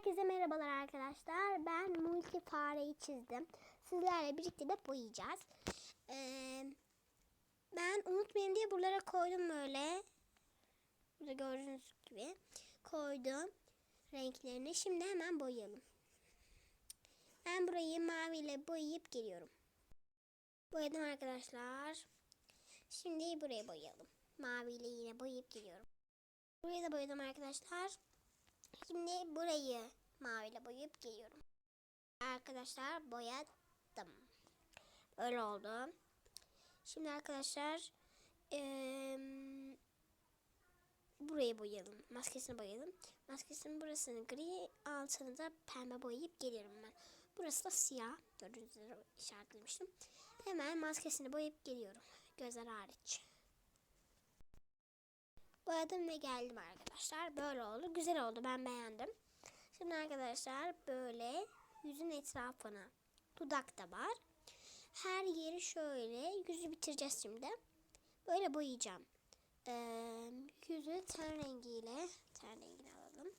Herkese merhabalar arkadaşlar. Ben multi fareyi çizdim. Sizlerle birlikte de boyayacağız. Ee, ben unutmayayım diye buralara koydum böyle. Burada gördüğünüz gibi koydum renklerini. Şimdi hemen boyayalım. Ben burayı maviyle boyayıp geliyorum. Boyadım arkadaşlar. Şimdi burayı boyayalım. Maviyle yine boyayıp geliyorum. Burayı da boyadım arkadaşlar. Şimdi burayı maviyle boyayıp geliyorum. Arkadaşlar boyadım. Öyle oldu. Şimdi arkadaşlar eee, burayı boyayalım. Maskesini boyayalım. Maskesinin burasını gri, altını da pembe boyayıp geliyorum ben. Burası da siyah. Gördüğünüz üzere işaretlemiştim. Hemen maskesini boyayıp geliyorum. Gözler hariç. Boyadım ve geldim arkadaşlar. Böyle oldu. Güzel oldu. Ben beğendim. Şimdi arkadaşlar böyle yüzün etrafına dudak da var. Her yeri şöyle yüzü bitireceğiz şimdi. Böyle boyayacağım. Ee, yüzü ten rengiyle ten rengini alalım.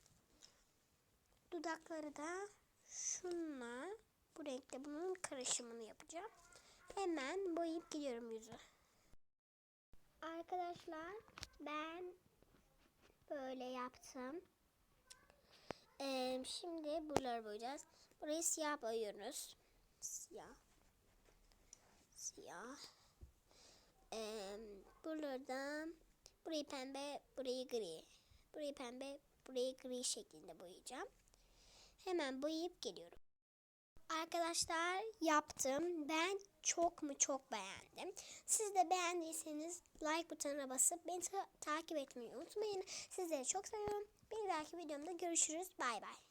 Dudakları da şunla bu renkle bunun karışımını yapacağım. Hemen boyayıp gidiyorum yüzü. Arkadaşlar ben böyle yaptım. Ee, şimdi buraları boyayacağız. Burayı siyah boyuyoruz. Siyah. Siyah. Ee, buralarda burayı pembe, burayı gri. Burayı pembe, burayı gri şeklinde boyayacağım. Hemen boyayıp geliyorum. Arkadaşlar yaptım. Ben çok mu çok beğendim. Siz de beğendiyseniz like butonuna basıp beni ta- takip etmeyi unutmayın. Sizleri çok seviyorum. Bir dahaki videomda görüşürüz. Bay bay.